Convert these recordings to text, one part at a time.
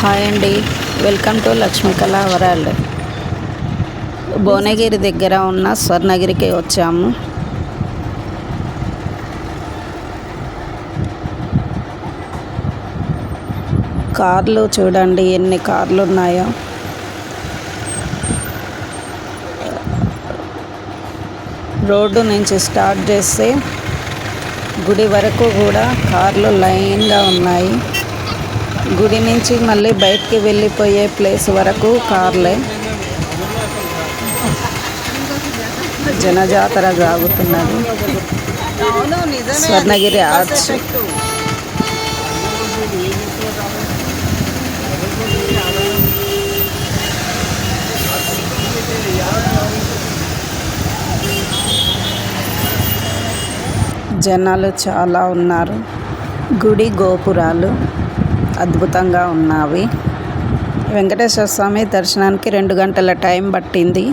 Hi అండి. Welcome to Lakshmikala world. Bhuvanagiri దగ్గర ఉన్న స్వర్ణగిరికి వచ్చాము. కార్లు చూడండి ఎన్ని కార్లు ఉన్నాయో రోడ్డు నుంచి స్టార్ట్ చేస్తే గుడి వరకు కూడా కార్లు లైన్గా ఉన్నాయి. గుడి నుంచి మళ్ళీ బయటికి వెళ్ళిపోయే ప్లేస్ వరకు కార్లే. జనజాతర సాగుతున్నది. స్వర్ణగిరి ఆర్చ్. జనాలు చాలా ఉన్నారు. గుడి గోపురాలు. అద్భుతంగా ఉన్నవి. వెంకటేశ్వర స్వామి దర్శనానికి రెండు గంటల టైం పట్టింది.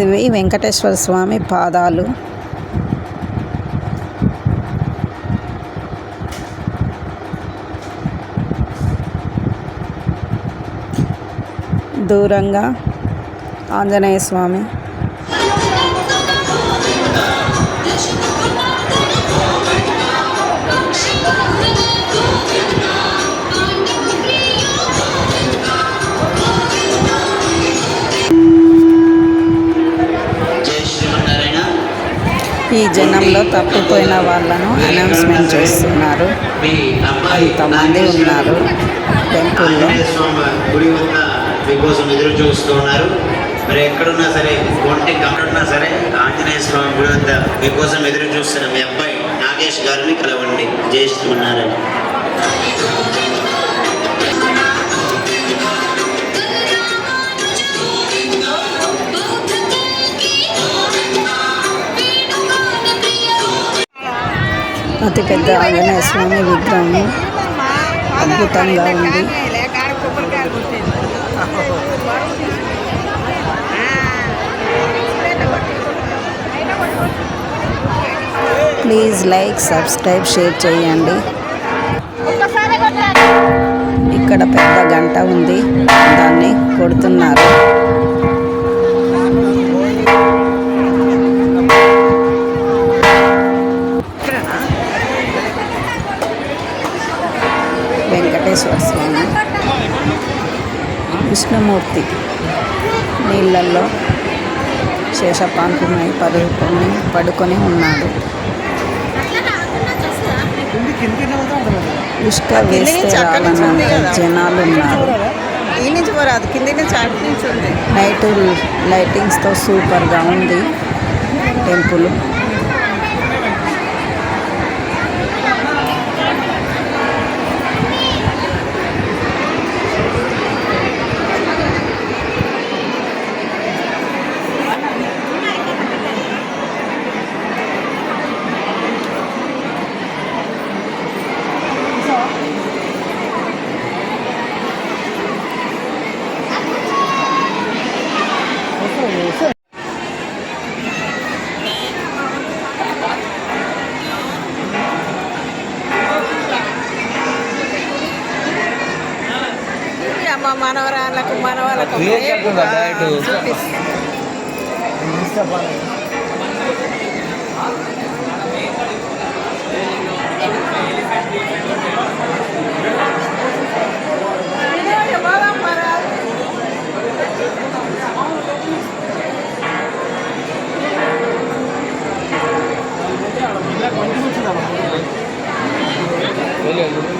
ఇవి వెంకటేశ్వర స్వామి పాదాలు. దూరంగా ఆంజనేయ స్వామి. ఈ జనంలో తప్పిపోయిన వాళ్ళను అనౌన్స్మెంట్ చేస్తున్నారు. మీ అంతమంది ఉన్నారు. టెంపుల్లో మీకోసం ఎదురు చూస్తూ ఉన్నారు. మరి ఎక్కడున్నా సరే ఒంటి గమనున్నా సరే ఆంజనేయ స్వామి గుడి వద్ద మీకోసం ఎదురు చూస్తున్న మీ అబ్బాయి నాగేష్ గారిని కలవండి. జయిస్తున్నారని అతి పెద్ద ఆంజనేయ స్వామి విగ్రహం అద్భుతంగా ఉంది. ప్లీజ్ లైక్ సబ్స్క్రైబ్ షేర్ చేయండి. ఇక్కడ పెద్ద గంట ఉంది. దాన్ని కొడుతున్నారు. వెంకటేశ్వర స్వామి. విష్ణుమూర్తి నీళ్ళల్లో శేషపాన్పుమై పడుకొని పడుకొని ఉన్నాడు. ఇసుక వేస్తే రాలనంత జనాలు ఉన్నారు నైట్ లైటింగ్స్తో సూపర్గా ఉంది టెంపుల్. మనవరాళ్ళకు మనవాళ్ళకు Gracias.